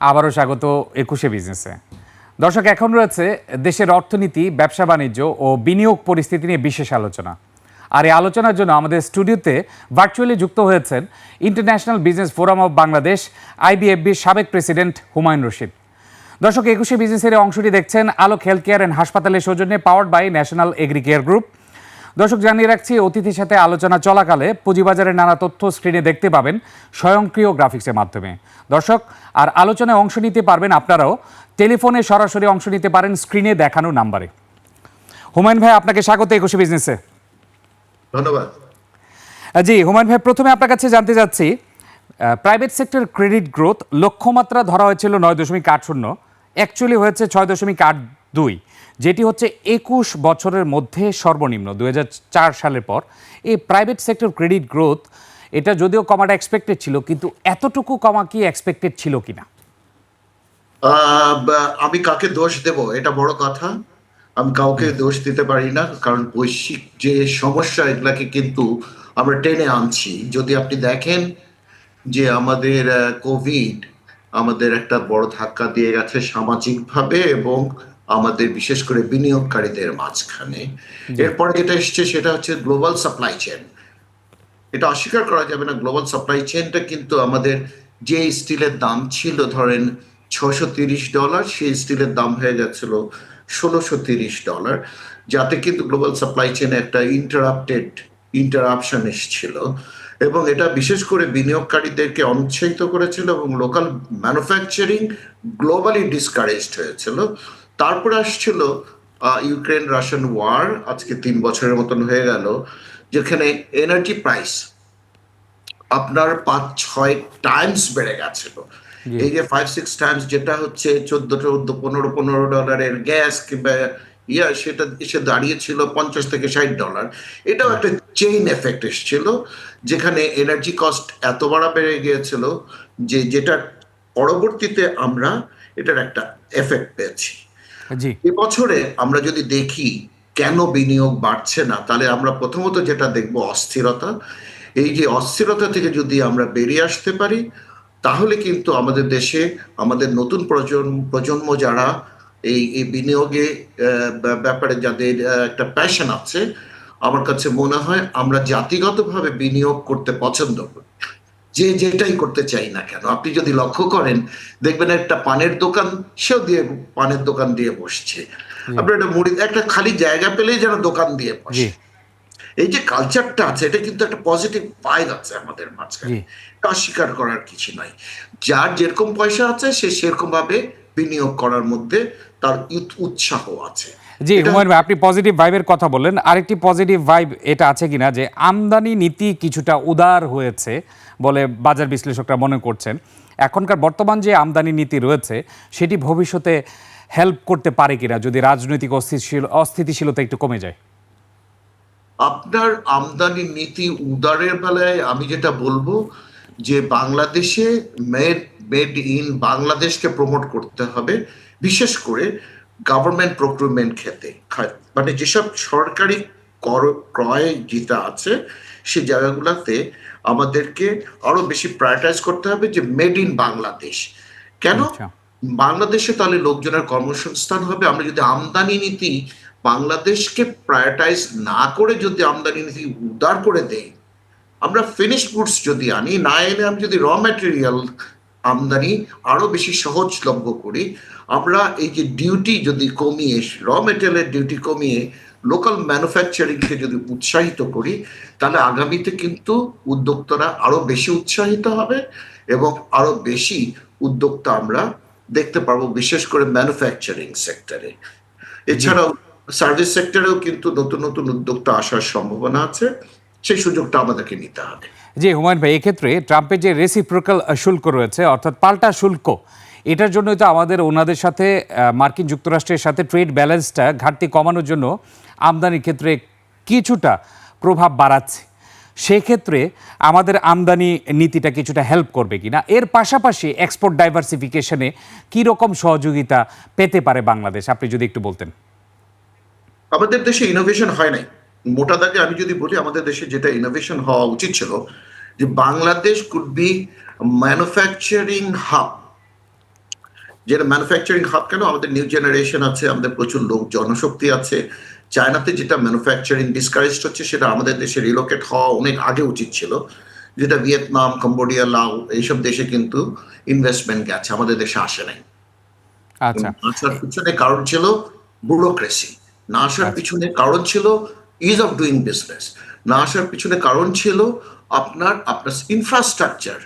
আবারও স্বাগত একুশে বিজনেসে দর্শক, এখন রয়েছে দেশের অর্থনীতি, ব্যবসা বাণিজ্য ও বিনিয়োগ পরিস্থিতি নিয়ে বিশেষ আলোচনা। আর এই আলোচনার জন্য আমাদের স্টুডিওতে ভার্চুয়ালি যুক্ত হয়েছেন international business forum of Bangladesh আইবিএফবির সাবেক প্রেসিডেন্ট হুমায়ুন রশিদ। দর্শক, একুশে বিজনেসের অংশটি দেখছেন আলোক হেলথ কেয়ার অ্যান্ড হাসপাতালের সৌজন্যে powered by national agri care group দর্শক জানিয়ে রাখছি অতিথির সাথে আলোচনা চলাকালে পুঁজিবাজারের নানা তথ্য স্ক্রিনে দেখতে পাবেন স্বয়ংক্রিয় গ্রাফিক্সের মাধ্যমে। দর্শক আর আলোচনায় অংশ নিতে পারবেন আপনারাও। টেলিফোনে সরাসরি অংশ নিতে পারেন স্ক্রিনে দেখানো নাম্বারে। হুমায়ুন ভাই আপনাকে স্বাগত একুশে বিজনেসে। ধন্যবাদ। জি হুমায়ুন ভাই প্রথমে আপনার কাছে জানতে চাচ্ছি প্রাইভেট সেক্টর ক্রেডিট গ্রোথ লক্ষ্যমাত্রা ধরা হয়েছিল নয় দশমিক আট শূন্য অ্যাকচুয়ালি হয়েছে ছয় দশমিক আট দুই। যেটি হচ্ছে একুশ বছরের মধ্যে সর্বনিম্ন দু সালের পর। এই প্রাইভেট সেক্টর ক্রেডিট গ্রোথ এটা যদিও কমাটা এক্সপেক্টেড ছিল কিন্তু এতটুকু কমা কি এক্সপেক্টেড ছিল কিনা? আমি কাকে দোষ দেব? এটা বড় কথা। আমি কাউকে দোষ দিতে পারি না কারণ বৈশ্বিক যে সমস্যা এগুলাকে কিন্তু আমরা টেনে আনছি। যদি আপনি দেখেন যে আমাদের কোভিড আমাদের একটা বড় ধাক্কা দিয়ে গেছে সামাজিকভাবে এবং আমাদের বিশেষ করে বিনিয়োগকারীদের মাঝখানে। এরপরে যেটা এসছে সেটা হচ্ছে গ্লোবাল সাপ্লাই চেন এটা অস্বীকার করা যাবে না গ্লোবাল সাপ্লাই চেনটা কিন্তু আমাদের যে স্টিলের দাম ছিল ধরেন ছশো তিরিশ ডলার সেই স্টিলের দাম হয়ে যাচ্ছিল ষোলোশো তিরিশ ডলার যাতে কিন্তু গ্লোবাল সাপ্লাই চেনে একটা ইন্টারাপ্টেড ইন্টারাপশন এসেছিল। এবং এটা বিশেষ করে বিনিয়োগকারীদেরকে অনুৎসাহিত করেছিল এবং লোকাল ম্যানুফ্যাকচারিং গ্লোবালি ডিসকারেজড হয়েছিল। তারপরে আসছিল ইউক্রেন রাশিয়ান ওয়ার আজকে তিন বছরের মতন হয়ে গেল যেখানে এনার্জি প্রাইস আপনার পাঁচ ছয় টাইমস বেড়ে গেছিল। এই যে ফাইভ সিক্স টাইমস যেটা হচ্ছে চোদ্দ চোদ্দ পনেরো পনেরো ডলারের গ্যাস কিংবা ইয়া সেটা এসে দাঁড়িয়েছিল পঞ্চাশ থেকে ষাট ডলার এটাও একটা চেইন এফেক্ট এসেছিল যেখানে এনার্জি কস্ট এত বাড়া বেড়ে গিয়েছিল যে যেটার পরবর্তীতে আমরা এটার একটা এফেক্ট পেয়েছি। এবছরে আমরা যদি দেখি কেন বিনিয়োগ বাড়ছে না, তাহলে আমরা প্রথমত যেটা দেখব অস্থিরতা। এই যে অস্থিরতা থেকে যদি আমরা বেরিয়ে আসতে পারি, তাহলে কিন্তু আমাদের দেশে আমাদের নতুন প্রজন্ম প্রজন্ম যারা এই এই বিনিয়োগে ব্যাপারে যাদের একটা প্যাশন আছে, আমার কাছে মনে হয় আমরা জাতিগতভাবে বিনিয়োগ করতে পছন্দ করি। যে যেটাই করতে চাই না কেন আপনি যদি লক্ষ্য করেন দেখবেন একটা পানের দোকান সেও দিয়ে পানের দোকান দিয়ে বসছে। আপনার একটা মুড়ি একটা খালি জায়গা পেলেই যেন দোকান দিয়ে বসে। এই যে কালচারটা আছে এটা কিন্তু একটা পজিটিভ ভাইব আছে আমাদের মাঝখানে। অস্বীকার করার কিছু নাই। যার যেরকম পয়সা আছে সে সেরকম ভাবে বিনিয়োগ করার মধ্যে তার উৎসাহ আছে। জি হুমায়ুন আপনি পজিটিভ ভাইবের কথা বললেন। আরেকটি পজিটিভ ভাইব এটা আছে কিনা যে আমদানি নীতি কিছুটা উদার হয়েছে বলে বাজার বিশ্লেষকরা মনে করছেন। এখনকার বর্তমান যে আমদানি নীতি রয়েছে সেটি ভবিষ্যতে হেল্প করতে পারে কিনা যদি রাজনৈতিক অস্থিতিশীল অস্থিতিশীলতা একটু কমে যায়? আপনার আমদানি নীতি উদারের বেলায় আমি যেটা বলব যে বাংলাদেশে মেড মেড ইন বাংলাদেশকে প্রমোট করতে হবে বিশেষ করে গভর্নমেন্ট প্রক্রুটমেন্ট ক্ষেত্রে। মানে যেসব সরকারি কর ক্রয় যেটা আছে সে জায়গাগুলোতে আমাদেরকে আরও বেশি প্রায়োরিটাইজ করতে হবে যে মেড ইন বাংলাদেশ। কেন? আচ্ছা। বাংলাদেশে তাহলে লোকজনের কর্মসংস্থান হবে। আমরা যদি আমদানি নীতি বাংলাদেশকে প্রায়োরিটাইজ না করে যদি আমদানি নীতি উদার করে দেই আমরা ফিনিশ গুডস যদি আনি না এনে আমি যদি র ম্যাটেরিয়াল আমদানি আরও বেশি সহজলভ্য করি। আমরা এই যে ডিউটি যদি কমিয়ে র মেটেরিয়ালের ডিউটি কমিয়ে লোকাল ম্যানুফ্যাকচারিংকে যদি উৎসাহিত করি তাহলে আগামীতে কিন্তু উদ্যোক্তারা আরও বেশি উৎসাহিত হবে এবং আরও বেশি উদ্যোক্তা আমরা দেখতে পারব বিশেষ করে ম্যানুফ্যাকচারিং সেক্টরে এছাড়াও সার্ভিস সেক্টরেও কিন্তু নতুন নতুন উদ্যোক্তা আসার সম্ভাবনা আছে। সেই সুযোগটা আমাদেরকে নিতে হবে। জি হুমায়ুন ভাই এক্ষেত্রে ট্রাম্পের যে রেসিপ্রোকাল শুল্ক রয়েছে অর্থাৎ পাল্টা শুল্ক এটার জন্যই তো আমাদের ওনাদের সাথে মার্কিন যুক্তরাষ্ট্রের সাথে ট্রেড ব্যালেন্সটা ঘাটতি কমানোর জন্য আমদানির ক্ষেত্রে কিছুটা প্রভাব বাড়াচ্ছে। সেক্ষেত্রে আমাদের আমদানি নীতিটা কিছুটা হেল্প করবে কিনা? এর পাশাপাশি এক্সপোর্ট ডাইভার্সিফিকেশনে কী রকম সহযোগিতা পেতে পারে বাংলাদেশ? আপনি যদি একটু বলতেন। আমাদের দেশে ইনোভেশন হয় নাই। মোটা দাগে আমি যদি বলি আমাদের দেশে যেটা ইনোভেশন হওয়া উচিত ছিল যে Bangladesh could be manufacturing hub যেটা ম্যানুফ্যাকচারিং হাব কেন? আমাদের নিউ জেনারেশন আছে আমাদের প্রচুর লোক জনশক্তি আছে। চায়নাতে যেটা ম্যানুফ্যাকচারিং ডিসকারেজ হচ্ছে সেটা আমাদের দেশে রিলোকেট হওয়া অনেক আগে উচিত ছিল। যেটা ভিয়েতনাম কম্বোডিয়া লাও এইসব দেশে কিন্তু ইনভেস্টমেন্ট গেছে আমাদের দেশে আসে নাই। আচ্ছা। আসার পিছনে কারণ ছিল ব্যুরোক্রেসি না আসার আচ্ছা। পিছনে কারণ ছিল ইজ অফ ডুইং বিজনেস না আসার পিছনে কারণ ছিল আপনার আপনার ইনফ্রাস্ট্রাকচার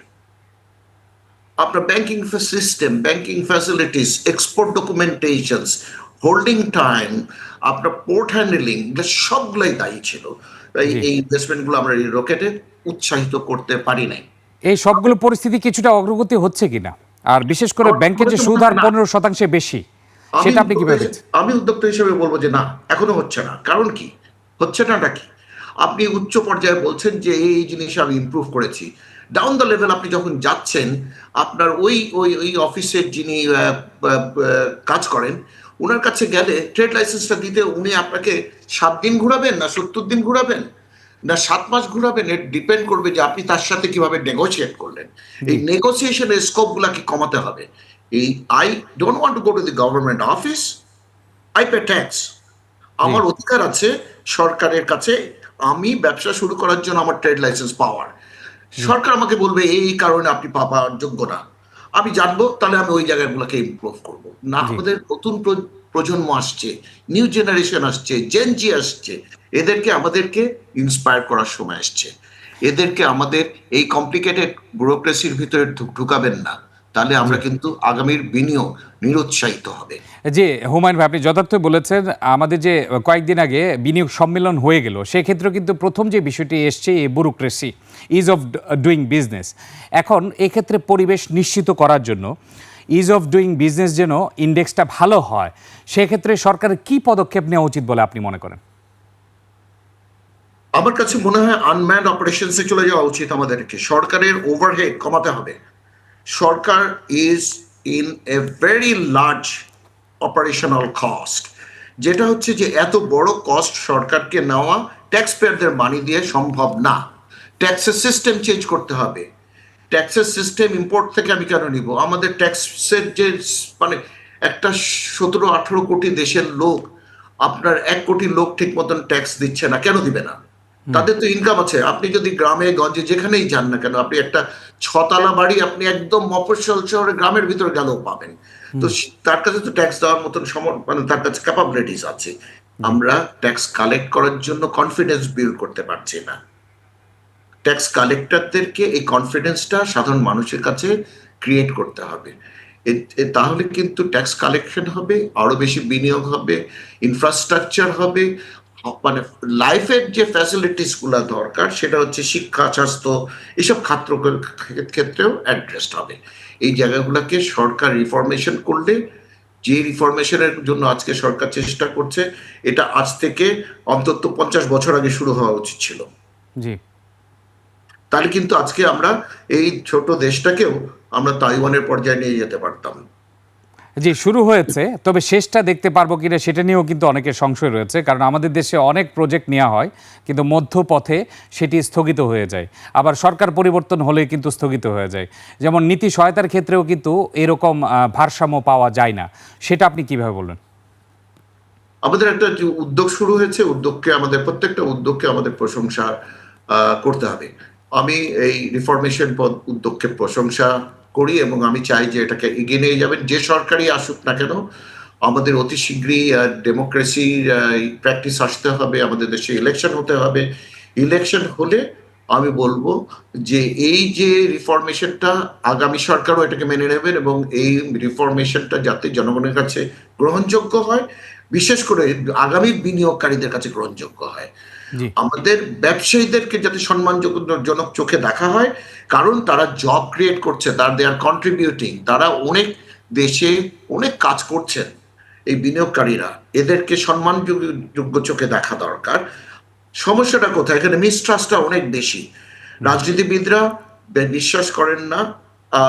আপনার banking system banking facilities export documentations holding time আপনার পোর্ট হ্যান্ডেলিং এগুলো সবগুলাই দায়ী ছিল। এই ইনভেস্টমেন্টগুলো আমরা রকেটে উৎসাহিত করতে পারি নাই। এই সবগুলো পরিস্থিতি কিছুটা অগ্রগতি হচ্ছে কিনা? আর বিশেষ করে ব্যাংকের যে সুদ হার পনেরো শতাংশে বেশি সেটা আপনি কীভাবে আমি উদ্যোক্তা হিসেবে বলব যে না এখনও হচ্ছে না। কারণ কি? হচ্ছে নাটা কি? আপনি উচ্চ পর্যায়ে বলছেন যে এই জিনিস আমি ইমপ্রুভ করেছি। ডাউন দ্য লেভেল আপনি যখন যাচ্ছেন আপনার ওই ওই ওই অফিসের যিনি কাজ করেন ওনার কাছে গেলে ট্রেড লাইসেন্সটা দিতে উনি আপনাকে সাত দিন ঘুরাবেন না সত্তর দিন ঘুরাবেন? না সাত মাস ঘুরাবেন? এর ডিপেন্ড করবে যে আপনি তার সাথে কীভাবে নেগোসিয়েট করলেন। এই নেগোসিয়েশনের স্কোপ গুলাকে কমাতে হবে? এই I don't want to go to the government office I pay tax আমার অধিকার আছে সরকারের কাছে আমি ব্যবসা শুরু করার জন্য আমার ট্রেড লাইসেন্স পাওয়ার। সরকার আমাকে বলবে এই কারণে আপনি পাওয়ার যোগ্য না। আমি জানব তাহলে আমি ওই জায়গাগুলোকে ইমপ্রুভ করব। না আমাদের নতুন প্র- প্রজন্ম আসছে নিউ জেনারেশন আসছে জেনজি আসছে এদেরকে আমাদেরকে ইন্সপায়ার করার সময় আসছে। এদেরকে আমাদের এই কমপ্লিকেটেড ব্যুরোক্রেসির ভিতরে ঢুকাবেন না। তাহলে আমরা কিন্তু আগামীর বিনিয়োগ নিরুৎসাহিত হবে। যে হুমায়ুন ভাই আপনি যথার্থ বলেছেন আমাদের যে কয়েকদিন আগে বিনিয়োগ সম্মেলন হয়ে গেল সেক্ষেত্রে কিন্তু প্রথম যে বিষয়টি এসছে এই bureaucracy ease of doing business এখন এক্ষেত্রে পরিবেশ নিশ্চিত করার জন্য ইজ অফ ডুইং বিজনেস যেন ইন্ডেক্সটা ভালো হয় সেক্ষেত্রে সরকারের কি পদক্ষেপ নেওয়া উচিত বলে আপনি মনে করেন? আমার কাছে মনে হয় আনম্যান্ড অপারেশনসে চলে যাওয়া উচিত আমাদেরকে। সরকারের ওভারহেড কমাতে হবে। সরকার is in a very large operational cost যেটা হচ্ছে যে এত বড় কস্ট সরকারকে নেওয়া ট্যাক্স পেয়ারদের মানি দিয়ে সম্ভব না। ট্যাক্সের সিস্টেম চেঞ্জ করতে হবে। ট্যাক্সের সিস্টেম ইম্পোর্ট থেকে আমি কেন নিব? আমাদের ট্যাক্সের যে মানে একটা সতেরো আঠারো কোটি দেশের লোক, আপনার এক কোটি লোক ঠিক মতন ট্যাক্স দিচ্ছে না, কেন দিবে না? তাদের তো ইনকাম আছে। আপনি যদি গ্রামে গঞ্জে যেখানেই যান না কেন আপনি একটা ছতলা বাড়ি আপনি একদম মফস্বল শহরে গ্রামের ভিতরে গেলেও পাবেন। তো তার কাছে তো ট্যাক্স দেওয়ার মতন সমর মানে তার কাছে ক্যাপাবিলিটিস আছে। আমরা ট্যাক্স কালেক্ট করার জন্য কনফিডেন্স বিল্ড করতে পারছি না। ট্যাক্স কালেক্টরদেরকে এই কনফিডেন্সটা সাধারণ মানুষের কাছে ক্রিয়েট করতে হবে। তাহলে কিন্তু ট্যাক্স কালেকশন হবে আরও বেশি বিনিয়োগ হবে ইনফ্রাস্ট্রাকচার হবে মানে লাইফের যে ফ্যাসিলিটিসগুলা দরকার সেটা হচ্ছে শিক্ষা স্বাস্থ্য এসব খাত্র ক্ষেত্রেও অ্যাড্রেসড হবে। এই জায়গাগুলোকে সরকার রিফরমেশন করলে যে রিফরমেশনের জন্য আজকে সরকার চেষ্টা করছে এটা আজ থেকে অন্তত পঞ্চাশ বছর আগে শুরু হওয়া উচিত ছিল। জি। তাহলে কিন্তু আজকে আমরা এই ছোট দেশটাকেও আমরা তাইওয়ানের পর্যায়ে নিয়ে যেতে পারতাম। জি, শুরু হয়েছে, তবে শেষটা দেখতে পারব কিনা সেটা নিয়েও কিন্তু অনেকের সংশয় রয়েছে, কারণ আমাদের দেশে অনেক প্রজেক্ট নেওয়া হয়, কিন্তু মধ্যপথে সেটি স্থগিত হয়ে যায়। আবার সরকার পরিবর্তন হলে কিন্তু স্থগিত হয়ে যায়। যেমন নীতি সহায়তার ক্ষেত্রেও কিন্তু এরকম ভারসাম্য পাওয়া যায় না। সেটা আপনি কীভাবে বলবেন? আমাদের একটা উদ্যোগ শুরু হয়েছে, উদ্যোগকে আমাদের, প্রত্যেকটা উদ্যোগকে আমাদের প্রশংসা করতে হবে। আমি এই রিফরমেশন উদ্যোগকে প্রশংসা করি এবং আমি চাই যে এটাকে এগিয়ে নিয়ে যাবেন। যে সরকারই আসুক না কেন, আমাদের অতি শীঘ্রই ডেমোক্রেসির প্র্যাকটিস আসতে হবে, আমাদের দেশে ইলেকশন হতে হবে। ইলেকশন হলে আমি বলব যে এই যে রিফরমেশনটা আগামী সরকারও এটাকে মেনে নেবেন এবং এই রিফরমেশনটা যাতে জনগণের কাছে গ্রহণযোগ্য হয়, বিশেষ করে আগামী বিনিয়োগকারীদের কাছে গ্রহণযোগ্য হয়। আমাদের ব্যবসায়ীদেরকে যাতে সম্মানজনক চোখে দেখা হয়, কারণ তারা জব ক্রিয়েট করছে, তারা দে আর কন্ট্রিবিউটিং তারা অনেক দেশে অনেক কাজ করছেন, এই বিনিয়োগকারীরা। এদেরকে সম্মানযোগ্য চোখে দেখা দরকার। সমস্যাটা কোথায়? এখানে মিসট্রাস্টটা অনেক বেশি। রাজনীতিবিদরা বিশ্বাস করেন না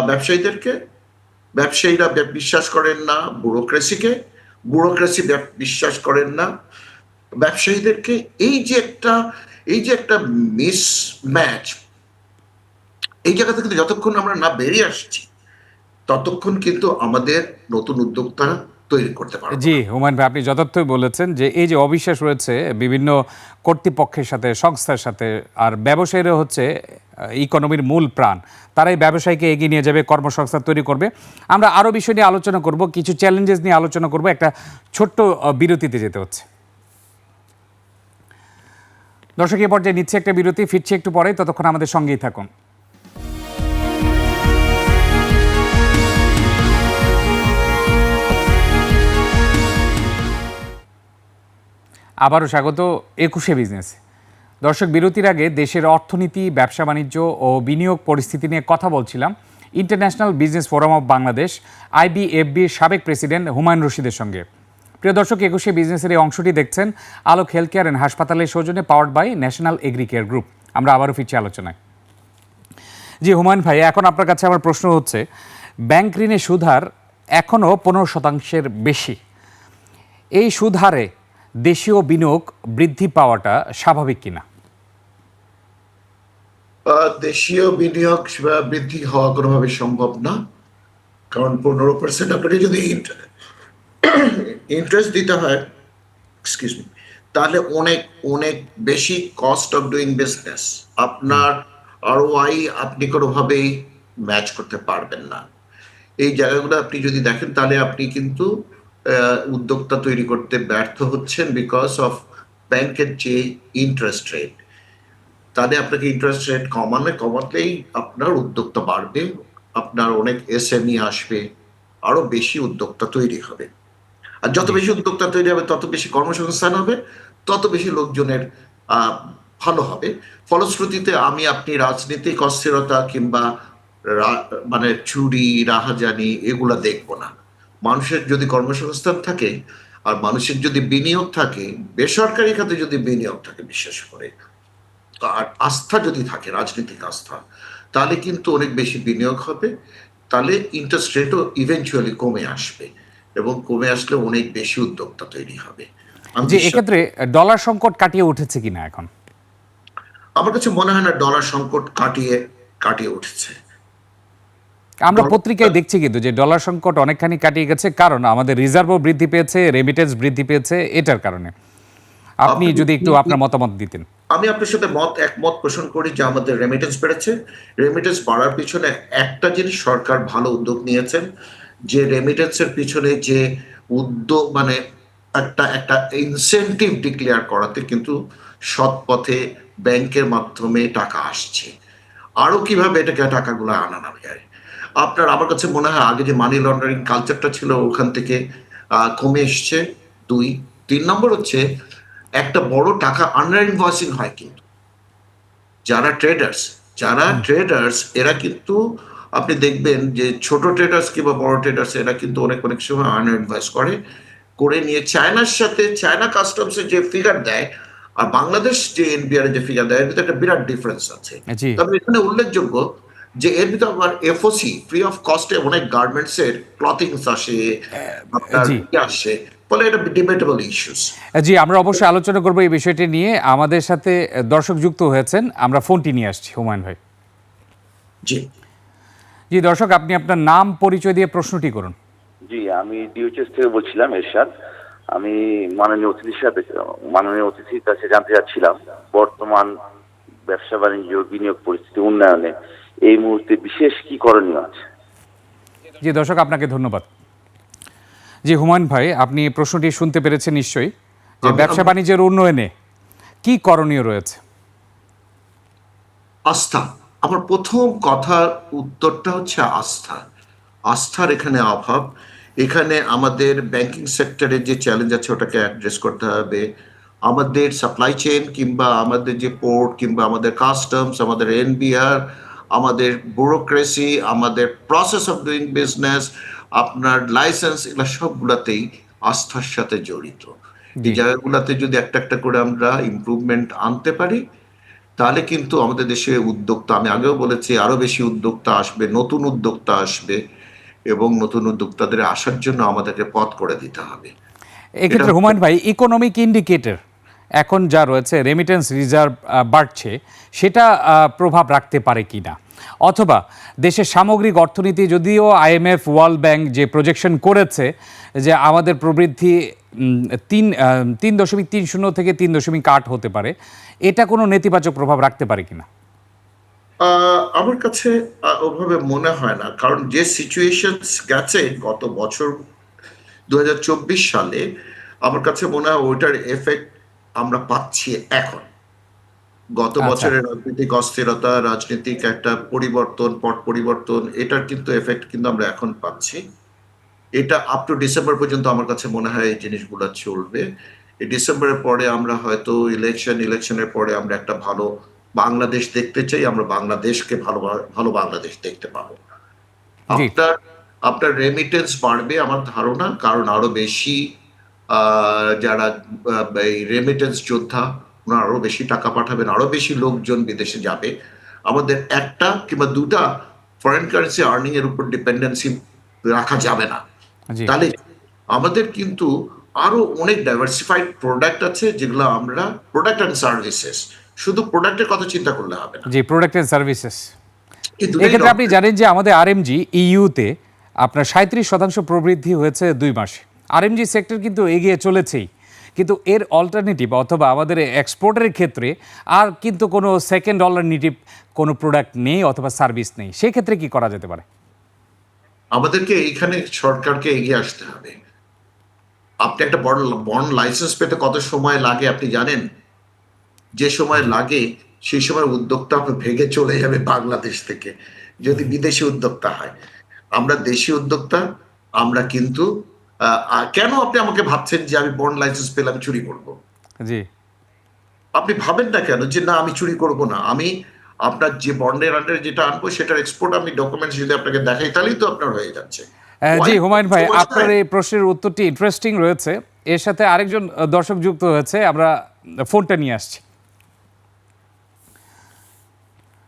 ব্যবসায়ীদেরকে। ব্যবসায়ীরা বিশ্বাস করেন না, ব্যুরোক্রেসিকে। ব্যুরোক্রেসি বিশ্বাস করেন না। ব্যবসায়ীদেরকে এই যে একটা, এই যে একটা মিস ম্যাচ এই জায়গা থেকে যতক্ষণ আমরা না বেরিয়ে আসছি, ততক্ষণ কিন্তু আমাদের নতুন উদ্যোক্তা তৈরি করতে পারব জি, হুমায়ুন ভাই, আপনি যথার্থই বলেছেন যে এই যে অবিশ্বাস রয়েছে, বিভিন্ন কর্তৃপক্ষের সাথে, সংস্থার সাথে, আর ব্যবসায়ীরা হচ্ছে ইকোনমির মূল প্রাণ। তারাই ব্যবসায়ীকে এগিয়ে নিয়ে যাবে, কর্মসংস্থান তৈরি করবে। আমরা আরও বিষয় নিয়ে আলোচনা করব, কিছু চ্যালেঞ্জেস নিয়ে আলোচনা করব, একটা ছোট্ট বিরতিতে যেতে হচ্ছে। দর্শক, এ পর্যায়ে নিচ্ছে একটা বিরতি, ফিরছি একটু পরে, ততক্ষণ আমাদের সঙ্গেই থাকুন। আবারও স্বাগত একুশে বিজনেস। দর্শক, বিরতির আগে দেশের অর্থনীতি, ব্যবসা বাণিজ্য ও বিনিয়োগ পরিস্থিতি নিয়ে কথা বলছিলাম। International business forum of Bangladesh, আইবিএফবির সাবেক প্রেসিডেন্ট হুমায়ুন রশিদের সঙ্গে। প্রিয় দর্শক, একুশে বিজনেসের এই অংশটি দেখছেন আলোক হেলথ কেয়ার অ্যান্ড হাসপাতালের সৌজন্যে powered by national agri care group আমরা আবারও ফিরছি আলোচনায়। জি, হুমায়ুন ভাই, এখন আপনার কাছে আমার প্রশ্ন হচ্ছে ব্যাংক ঋণের সুদহার এখনও পনেরো শতাংশের বেশি। এই সুদহারে দেশীয় বিনিয়োগ বৃদ্ধি পাওয়াটা স্বাভাবিক কিনা? দেশীয় বিনিয়োগ বৃদ্ধি হওয়া কোনোভাবে সম্ভব না। কারণ পনেরো পার্সেন্ট আপনাকে যদি ইন্টারেস্ট দিতে হয় এক্সকিউজ মি তাহলে অনেক অনেক বেশি কস্ট অফ ডুইং বিজনেস আপনার আরওআই আপনি কোনোভাবেই ম্যাচ করতে পারবেন না। এই জায়গাগুলো আপনি যদি দেখেন, তাহলে আপনি কিন্তু উদ্যোক্তা তৈরি করতে ব্যর্থ হচ্ছেন বিকজ অফ ব্যাংকের যে ইন্টারেস্ট রেট তাহলে আপনাকে ইন্টারেস্ট রেট কমানো কমাতেই আপনার উদ্যোক্তা বাড়বে, আপনার অনেক এসএমই আসবে আরও বেশি উদ্যোক্তা তৈরি হবে। আর যত বেশি উদ্যোক্তা তৈরি হবে তত বেশি কর্মসংস্থান হবে তত বেশি লোকজনের ভালো হবে। ফলশ্রুতিতে আমি আপনি রাজনীতিক অস্থিরতা কিংবা মানে চুরি রাহাজানি এগুলা দেখব না। মানুষের যদি কর্মসংস্থান থাকে আর মানুষের যদি বিনিয়োগ থাকে বেসরকারি খাতে যদি বিনিয়োগ থাকে বিশেষ করে আর আস্থা যদি থাকে রাজনৈতিক আস্থা তাহলে কিন্তু অনেক বেশি বিনিয়োগ হবে তাহলে ইন্টারেস্ট রেটও ইভেনচুয়ালি কমে আসবে। এবং কমে আসলে অনেক বেশি উদ্যোক্তা তৈরি হবে। যে এক্ষেত্রে ডলার সংকট কাটিয়ে উঠেছে কিনা এখন? আমার কাছে মনে হয় না ডলার সংকট কাটিয়ে কাটিয়ে উঠেছে। আমরা পত্রিকায় দেখছি কিন্তু যে ডলার সংকট অনেকখানি কাটিয়ে গেছে কারণ আমাদের রিজার্ভও বৃদ্ধি পেয়েছে রেমিটেন্স বৃদ্ধি পেয়েছে এটার কারণে। আপনি আপনি- যদি একটু আপনার মতামত দিতেন। আমি আপনার সাথে মত একমত পোষণ করি যে আমাদের রেমিটেন্স বেড়েছে। রেমিটেন্স বাড়ার পিছনে একটা জিনিস সরকার ভালো উদ্যোগ নিয়েছেন। যে রেমিটেন্সের পিছনে যে উদ্যোগ মানে একটা একটা ইনসেন্টিভ ডিক্লেয়ার করাতে কিন্তু সৎ পথে ব্যাংকের মাধ্যমে টাকা আসছে। আরও কীভাবে এটাকে টাকাগুলো আনানো যায় আপনার আমার কাছে মনে হয় আগে যে মানি লন্ডারিং কালচারটা ছিল ওখান থেকে কমে এসছে। দুই তিন নম্বর হচ্ছে একটা বড় টাকা আন্ডার ইনভয়েসিং হয় কিন্তু। যারা ট্রেডার্স যারা ট্রেডার্স এরা কিন্তু আপনি দেখবেন যে ছোট ট্রেডার্স কিংবা বড় ট্রেডার্স এরা কিন্তু অনেক অনেক সময় ইনভয়েস করে। করে নিয়ে চায়নার সাথে চায়না কাস্টমসে যে ফিগার দেয় আর বাংলাদেশ যে এনবিআর যে ফিগার দেয় এর ভিতরে একটা বিরাট ডিফারেন্স আছে। তবে এখানে উল্লেখযোগ্য যে এর ভিতরে আবার এফওসি ফ্রি অফ কস্টে অনেক গার্মেন্টস এর ক্লথিংস আসে আপনার। ইয়ে আসে ফলে এটা ডিবেটেবল ইস্যুস জি আমরা অবশ্যই আলোচনা করব এই বিষয়টি নিয়ে। আমাদের সাথে দর্শক যুক্ত হয়েছেন আমরা ফোনটি নিয়ে আসছি হুমায়ুন ভাই। জি। জি দর্শক আপনি আপনার নাম পরিচয় দিয়ে প্রশ্নটি করুন। জি আমি ডিউচএস থেকে বলছিলাম এরশাদ। আমি মাননীয় অতিথির সাথে মাননীয় অতিথির কাছে জানতে চাচ্ছিলাম বর্তমান ব্যবসা বাণিজ্য বিনিয়োগ পরিস্থিতি উন্নয়নে এই মুহূর্তে বিশেষ কি করণীয় আছে? জি দর্শক আপনাকে ধন্যবাদ। জি হুমায়ুন ভাই আপনি প্রশ্নটি শুনতে পেরেছেন নিশ্চয়ই যে ব্যবসা বাণিজ্যের উন্নয়নে কি করণীয় রয়েছে? আস্থা। আমার প্রথম কথার উত্তরটা হচ্ছে আস্থা। আস্থার এখানে অভাব। এখানে আমাদের ব্যাংকিং সেক্টরে যে চ্যালেঞ্জ আছে ওটাকে অ্যাড্রেস করতে হবে। আমাদের সাপ্লাই চেইন কিংবা আমাদের যে পোর্ট কিংবা আমাদের কাস্টমস আমাদের এনবিআর আমাদের ব্যুরোক্রেসি আমাদের প্রসেস অফ ডুইং বিজনেস আপনার লাইসেন্স এগুলো সবগুলাতেই আস্থার সাথে জড়িত। এই জায়গাগুলোতে যদি একটা একটা করে আমরা ইমপ্রুভমেন্ট আনতে পারি তাহলে কিন্তু আমাদের দেশে উদ্যোক্তা আমি আগেও বলেছি আরও বেশি উদ্যোক্তা আসবে নতুন উদ্যোক্তা আসবে এবং নতুন উদ্যোক্তাদের আসার জন্য আমাদেরকে পথ করে দিতে হবে। এক্ষেত্রে হুমায়ুন ভাই ইকোনমিক ইন্ডিকেটর এখন যা রয়েছে রেমিটেন্স রিজার্ভ বাড়ছে সেটা প্রভাব রাখতে পারে কি না অথবা দেশের সামগ্রিক অর্থনীতি, যদিও আইএমএফ ওয়ার্ল্ড ব্যাংক যে প্রজেকশন করেছে যে আমাদের প্রবৃদ্ধি তিন তিন দশমিক তিন শূন্য থেকে তিন দশমিক আট হতে পারে, এটা কোনো নেতিবাচক প্রভাব রাখতে পারে কিনা? আমার কাছে ওভাবে মনে হয় না। কারণ যে সিচুয়েশন গেছে গত বছর দু হাজার চব্বিশ সালে, আমার কাছে মনে হয় ওইটার এফেক্ট আমরা পাচ্ছি এখন। গত আচ্ছা। বছরের রাজনৈতিক অস্থিরতা রাজনৈতিক একটা পরিবর্তন পট পরিবর্তন এটার কিন্তু এফেক্ট কিন্তু আমরা এখন পাচ্ছি এটা আপ টু ডিসেম্বর পর্যন্ত আমার কাছে মনে হয় এই জিনিসগুলো চলবে এই ডিসেম্বরের পরে আমরা হয়তো ইলেকশন ইলেকশনের পরে আমরা একটা ভালো বাংলাদেশ দেখতে চাই আমরা বাংলাদেশকে ভালো ভালো বাংলাদেশ দেখতে পাবো। আপনার আপনার রেমিটেন্স বাড়বে আমার ধারণা কারণ আরও বেশি আহ, যারা এই রেমিটেন্স যোদ্ধা ওনারা আরও বেশি টাকা পাঠাবেন আরও বেশি লোকজন বিদেশে যাবে। আমাদের একটা কিংবা দুটা ফরেন কারেন্সি আর্নিং এর উপর ডিপেন্ডেন্সি রাখা যাবে না। তাহলে আমাদের কিন্তু আরও অনেক ডাইভার্সিফাইড প্রোডাক্ট আছে যেগুলো আমরা প্রোডাক্ট অ্যান্ড সার্ভিসেস শুধু প্রোডাক্টের কথা চিন্তা করলে হবে না। জি প্রোডাক্ট অ্যান্ড সার্ভিসেস এক্ষেত্রে আপনি জানেন যে আমাদের আরএমজি ইইউতে আপনার সাঁত্রিশ শতাংশ প্রবৃদ্ধি হয়েছে দুই মাসে। আরএমজি সেক্টর কিন্তু এগিয়ে চলেছেই। কিন্তু এর অল্টারনেটিভ অথবা আমাদের এক্সপোর্টের ক্ষেত্রে আর কিন্তু কোনো সেকেন্ড অল্টারনেটিভ কোনো প্রোডাক্ট নেই অথবা সার্ভিস নেই, সেক্ষেত্রে কি করা যেতে পারে? আমাদেরকে এইখানে সরকারকে এগিয়ে আসতে হবে। আপনি একটা বড় বন্ড লাইসেন্স পেতে কত সময় লাগে আপনি জানেন? যে সময় লাগে, সেই সময় উদ্যোক্তা ভেঙে চলে যাবে বাংলাদেশ থেকে, যদি বিদেশি উদ্যোক্তা হয়। আমরা দেশি উদ্যোক্তা, আমরা কিন্তু কেন আপনি আমাকে ভাবছেন যে আমি বন্ড লাইসেন্স পেলে আমি চুরি করব? জি। আপনি ভাবেন না কেন যে না আমি চুরি করব না? আমি আপনার যে বন্ডের আন্ডারে যেটা আনব সেটার এক্সপোর্ট আমি ডকুমেন্টস যদি আপনাকে দেখাই তাহলেই তো আপনার হয়ে যাচ্ছে। জি হুমায়ুন ভাই আপনার এই প্রশ্নের উত্তরটি ইন্টারেস্টিং রয়েছে। এর সাথে আরেকজন দর্শক যুক্ত হয়েছে। আমরা ফোনটা নিয়ে আসছি।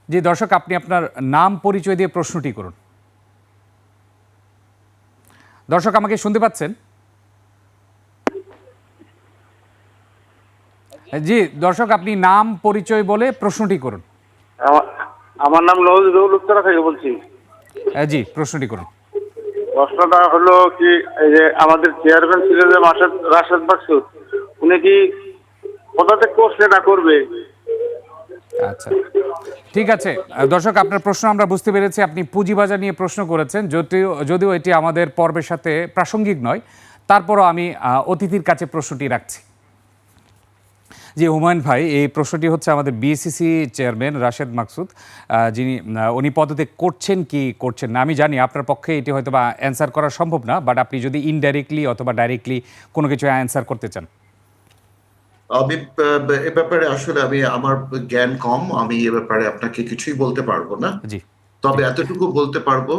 জি দর্শক আপনি আপনার নাম পরিচয় দিয়ে প্রশ্নটি করুন। দর্শক আমাকে শুনতে পাচ্ছেন? জি দর্শক আপনি নাম পরিচয় বলে প্রশ্নটি করুন। আমার- নাম নজরুল উত্তরা থেকে বলছি। জি প্রশ্নটি করুন। প্রশ্নটা হলো কি এই যে আমাদের চেয়ারম্যান ছিলেন যে মাসেদ রাশেদ বাকসুদ উনি কি পদত্যাগ করছে না করবে? আচ্ছা। ঠিক আছে দর্শক, আপনার প্রশ্ন আমরা বুঝতে পেরেছি। আপনি পুঁজিবাজার নিয়ে প্রশ্ন করেছেন, যদিও যদিও এটি আমাদের পর্বের সাথে প্রাসঙ্গিক নয়। তারপরও আমি অতিথির কাছে প্রশ্নটি রাখছি। জি, হুমায়ুন ভাই, এই প্রশ্নটি হচ্ছে আমাদের বিএসসিসি চেয়ারম্যান রাশেদ মাকসুদ যিনি উনি পদত্যাগ করছেন কি করছেন না, আমি জানি আপনার পক্ষে এটি হয়তো বা অ্যান্সার করা সম্ভব না বাট আপনি যদি ইনডাইরেক্টলি অথবা ডাইরেক্টলি কোনো কিছু অ্যান্সার করতে চান। আমি এ ব্যাপারে আসলে আমি আমার জ্ঞান কম আমি এ ব্যাপারে আপনাকে কিছুই বলতে পারব না। তবে এতটুকু বলতে পারব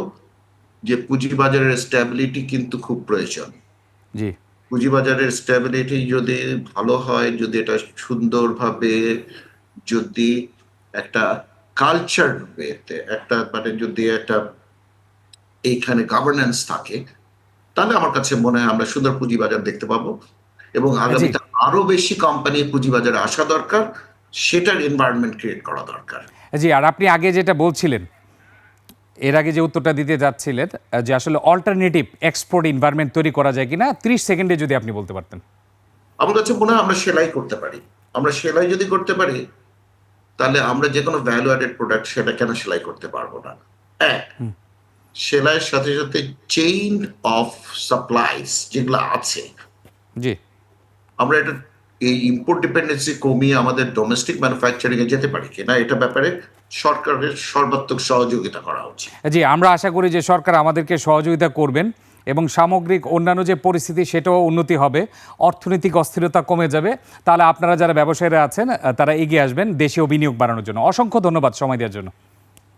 যে পুঁজিবাজারের স্ট্যাবিলিটি কিন্তু খুব প্রয়োজন। জি। পুঁজিবাজারের স্ট্যাবিলিটি যদি ভালো হয় যদি এটা সুন্দরভাবে যদি একটা কালচার ওয়েতে একটা মানে যদি একটা এইখানে গভর্নেন্স থাকে তাহলে আমার কাছে মনে হয় আমরা সুন্দর পুঁজিবাজার দেখতে পাবো এবং আগামীতে আরও বেশি কোম্পানি পুঁজিবাজারে আসা দরকার সেটার এনভায়রনমেন্ট ক্রিয়েট করা দরকার। জি আর আপনি আগে যেটা বলছিলেন এর আগে যে উত্তরটা দিতে যাচ্ছিলেন যে আসলে অল্টারনেটিভ এক্সপোর্ট এনভায়রনমেন্ট তৈরি করা যায় কিনা ত্রিশ সেকেন্ডে যদি আপনি বলতে পারতেন। আমার কাছে মনে হয় আমরা সেলাই করতে পারি। আমরা সেলাই যদি করতে পারি তাহলে আমরা যে কোনো ভ্যালু অ্যাডেড প্রোডাক্ট সেটা কেন সেলাই করতে পারব না? এক সেলাইয়ের সাথে সাথে চেইন অফ সাপ্লাইস যেগুলো আছে জি। আমরা এটা এই ইম্পোর্ট ডিপেন্ডেন্সি কমিয়ে আমাদের ডোমেস্টিক ম্যানুফ্যাকচারিং এ যেতে পারি কিনা এটা ব্যাপারে সরকারের সর্বাত্মক সহযোগিতা করা উচিত। জি আমরা আশা করি যে সরকার আমাদেরকে সহযোগিতা করবেন এবং সামগ্রিক অন্যান্য যে পরিস্থিতি সেটাও উন্নতি হবে অর্থনৈতিক অস্থিরতা কমে যাবে। তাহলে আপনারা যারা ব্যবসায়ীরা আছেন তারা এগিয়ে আসবেন দেশীয় বিনিয়োগ বাড়ানোর জন্য। অসংখ্য ধন্যবাদ সময় দেওয়ার জন্য।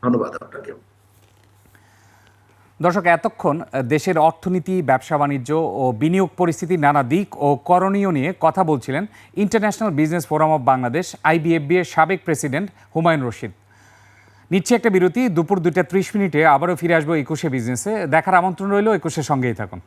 ধন্যবাদ আপনাকে দর্শক, এতক্ষণ দেশের অর্থনীতি, ব্যবসা, বাণিজ্য ও বিনিয়োগ পরিস্থিতির নানা দিক ও করণীয় নিয়ে কথা বলছিলেন international business forum of Bangladesh, IBFB এর সাবেক প্রেসিডেন্ট হুমায়ুন রশিদ। নিচ্ছে একটা বিরতি, দুপুর দুইটা ত্রিশ মিনিটে আবারও ফিরে আসব একুশে বিজনেসে। দেখার আমন্ত্রণ রইল, একুশের সঙ্গেই থাকুন।